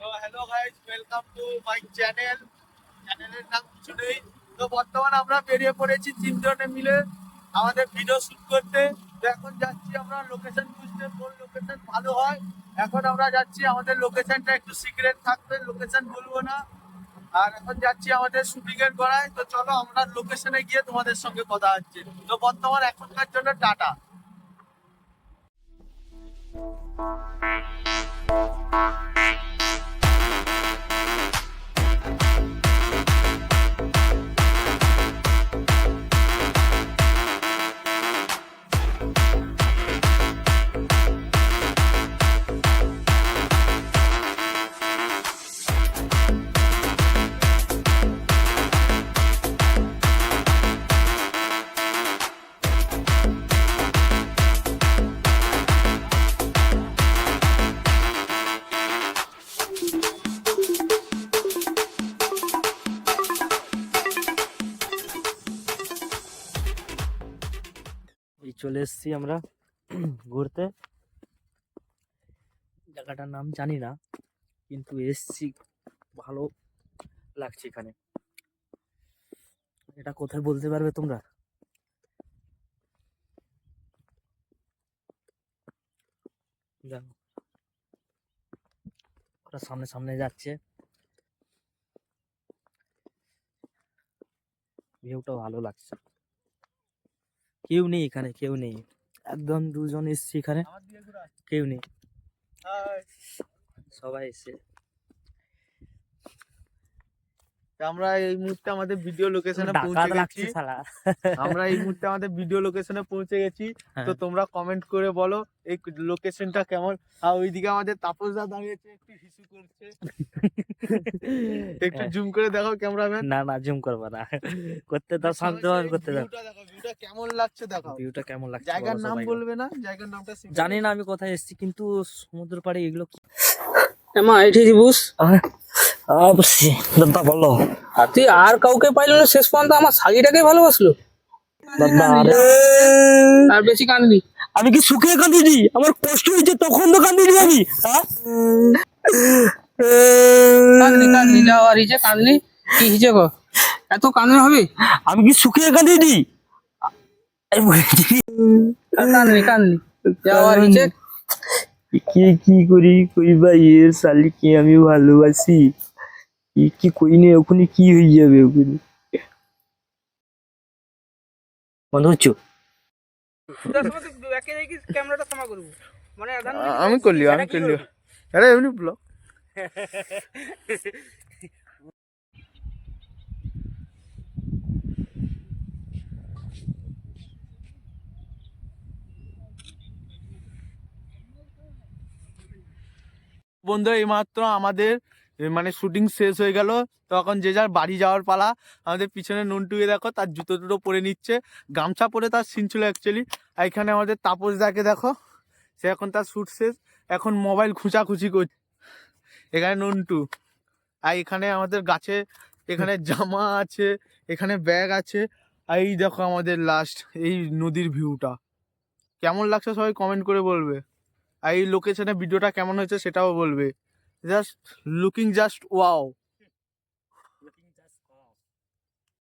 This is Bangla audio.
Hello guys welcome to my channel চ্যানেলের নাম কিছু নেই। তো বর্তমানে আমরা বেরিয়ে পড়েছি তিনজনে মিলে আমাদের ভিডিও শুট করতে। তো এখন যাচ্ছি আমরা লোকেশন খুঁজতে। লোকেশন ভালো হয়। এখন আমরা যাচ্ছি আমাদের লোকেশনটা একটু সিক্রেট থাকবে। লোকেশন বলব না। আর এখন যাচ্ছি আমাদের শুটিং এর গড়ায় তো চলো আমরা লোকেশনে গিয়ে তোমাদের সঙ্গে কথা হচ্ছে। তো বর্তমান এখনকার জন্য টাটা। চলে এসেছি আমরা ঘুরতে। জায়গাটার নাম জানি না, কিন্তু এসছি, ভালো লাগছে এখানে। এটা কোথায় বলতে পারবে তোমরা? ওরা সামনে সামনে যাচ্ছে। ভিউটা ভালো লাগছে। কেউ নেই এখানে কেউ নেই। একদম দুজন এসছে এখানে কেউ নেই। সবাই এসছে। আমরা এই মুহূর্তে আমাদের ভিডিও লোকেশনে পৌঁছে গেছি। আমরা এই মুহূর্তে আমাদের ভিডিও লোকেশনে পৌঁছে গেছি। তো হ্যাঁ। তোমরা কমেন্ট করে বলো এই লোকেশনটা কেমন? আর ওইদিকে আমাদের তাপসদা দাঁড়িয়েছে একটু হিসু করছে। একটু হ্যাঁ। জুম করে দেখো ক্যামেরাম্যান না না জুম করব না। করতে দাও শান্তভাবে করতে দাও। ভিউটা দেখো ভিউটা কেমন লাগছে দেখো। ভিউটা কেমন লাগছে জায়গার নাম বলবে না? জায়গার নামটা। জানি না আমি কোথায় এসেছি কিন্তু সমুদ্র পাড়ে এগুলো কি এমা এটি দিবুস দাদা বলো। তুই আর কাউকে পাইলো না শেষ পর্যন্ত আমার শাড়িটাকে ভালোবাসলো? আর বেশি কাঁদলি আমি কি সুখে কাঁদিনি আমার কষ্ট হয়েছে তখন তো কাঁদিনি আমি হ্যাঁ? কাঁদলি কাঁদলি যাও আর হিচে কাঁদলি কি হিচে গো? এত কাঁদলে হবে? আমি কি সুখে আর কাঁদলি কাঁদলি যাও আর হিচে কি কি করি কইবা এ শালিকে আমি ভালোবাসি। কি কি কইনি ওখানে কি হয়ে যাবে ওখানে? বন্ধ হচ্ছ মানে আমি করলি আমি করলি। আরে এমনি ব্লগ বন্ধু এইমাত্র আমাদের এ, মানে শুটিং শেষ হয়ে গেল। তখন যে যার বাড়ি যাওয়ার পালা, আমাদের পিছনে নুনটুকে দেখো, তার জুতো টুতো পরে নিচ্ছে। গামছা পরে তার সিন ছিল অ্যাকচুয়ালি আর এখানে আমাদের তাপস দাকে দেখো, সে এখন তার শ্যুট শেষ। এখন মোবাইল খুঁচাখুচি করছে এখানে নন্টু। আর এখানে আমাদের গাছে, এখানে জামা আছে, এখানে ব্যাগ আছে। আর এই দেখো আমাদের লাস্ট এই নদীর ভিউটা কেমন লাগছে সবাই কমেন্ট করে বলবে। আর এই লোকেশনে ভিডিওটা কেমন হয়েছে সেটাও বলবে। Just looking just wow